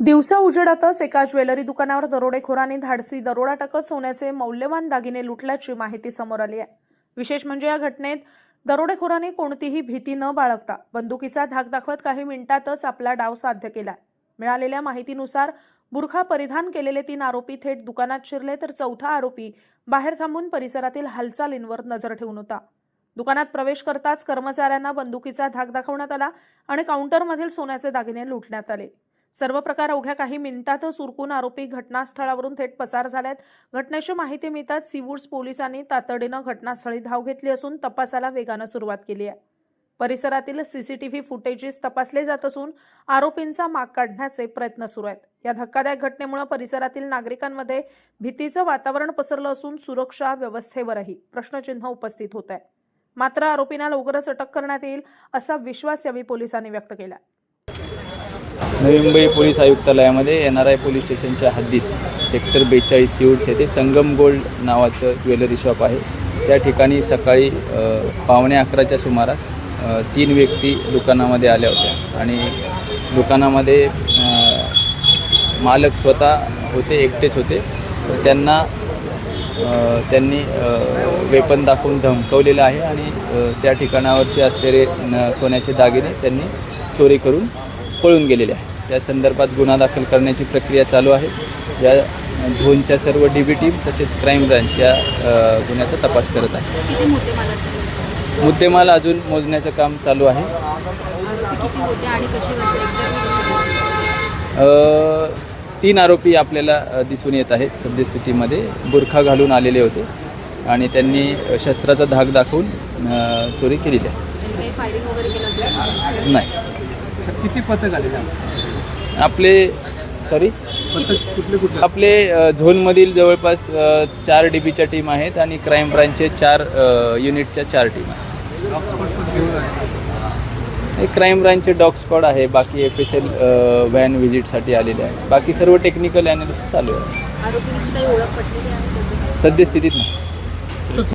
दिवसा उजेडातच एका ज्वेलरी दुकानावर दरोडेखोरांनी धाडसी दरोडा टाकत सोन्याचे मौल्यवान दागिने लुटल्याची माहिती समोर आली आहे. विशेष म्हणजे या घटनेत दरोडेखोरांनी कोणतीही भीती न बाळगता बंदुकीचा धाक दाखवत काही मिनिटातच आपला डाव साध्य केला. मिळालेल्या माहितीनुसार बुरखा परिधान केलेले तीन आरोपी थेट दुकानात शिरले तर चौथा आरोपी बाहेर थांबून परिसरातील हालचालींवर नजर ठेवून होता. दुकानात प्रवेश करताच कर्मचाऱ्यांना बंदुकीचा धाक दाखवण्यात आला आणि काउंटरमधील सोन्याचे दागिने लुटण्यात आले. सर्व प्रकार अवघ्या काही मिनिटातच उरकून आरोपी घटनास्थळावरून थेट पसार झाल्यात. घटनेची माहिती मिळताच सीवूड्स पोलिसांनी तातडीनं घटनास्थळी धाव घेतली असून तपासाला वेगानं सुरुवात केली आहे. परिसरातील सीसीटीव्ही फुटेजेस तपासले जात असून आरोपींचा माग काढण्याचे प्रयत्न सुरू आहेत. या धक्कादायक घटनेमुळे परिसरातील नागरिकांमध्ये भीतीचं वातावरण पसरलं असून सुरक्षा व्यवस्थेवरही प्रश्नचिन्ह उपस्थित होत आहे मात्र आरोपींना लवकरच अटक करण्यात येईल असा विश्वास यावेळी पोलिसांनी व्यक्त केला नवी मुंबई पोलीस आयुक्तालयामध्ये एन आर आय पोलीस स्टेशनच्या हद्दीत सेक्टर बेचाळीस सिवड्स येथे संगम गोल्ड नावाचं ज्वेलरी शॉप आहे. त्या ठिकाणी सकाळी पावणे अकराच्या सुमारास तीन व्यक्ती दुकानामध्ये आल्या होत्या आणि दुकानामध्ये मालक स्वतः होते एकटेच होते. त्यांना त्यांनी वेपन दाखवून धमकवलेलं आहे आणि त्या ठिकाणावरचे असलेले न- सोन्याचे दागिने त्यांनी चोरी करून पळून गेलेले आहे. त्या संदर्भात गुन्हा दाखल करण्याची प्रक्रिया चालू आहे. या झोनच्या सर्व डी बी टीम तसेच क्राईम ब्रांच या गुन्ह्याचा तपास करत आहे. मुद्देमाल अजून मोजण्याचं काम चालू आहे. तीन आरोपी आपल्याला दिसून येत आहेत सद्यस्थितीमध्ये. बुरखा घालून आलेले होते आणि त्यांनी शस्त्राचा धाक दाखवून चोरी केलेली आहे. त्यांनी किती पथक आलेले आपले सॉरी पथक कुठले कुठले? आपले अ, झोनमधील जवळपास अ, चार डी बीच्या टीम आहेत आणि क्राईम ब्रांचचे चार अ, युनिटच्या चार टीम आहेत. हे क्राईम ब्रांचचे डॉग स्क्वॉड आहे. बाकी एफ एस एल व्हॅन व्हिजिटसाठी आलेले आहे बाकी सर्व टेक्निकल ॲनालिसिस चालू आहे. आरोपीची काही ओळख पटलेली आहे त्याचं? सद्यस्थितीत नाही.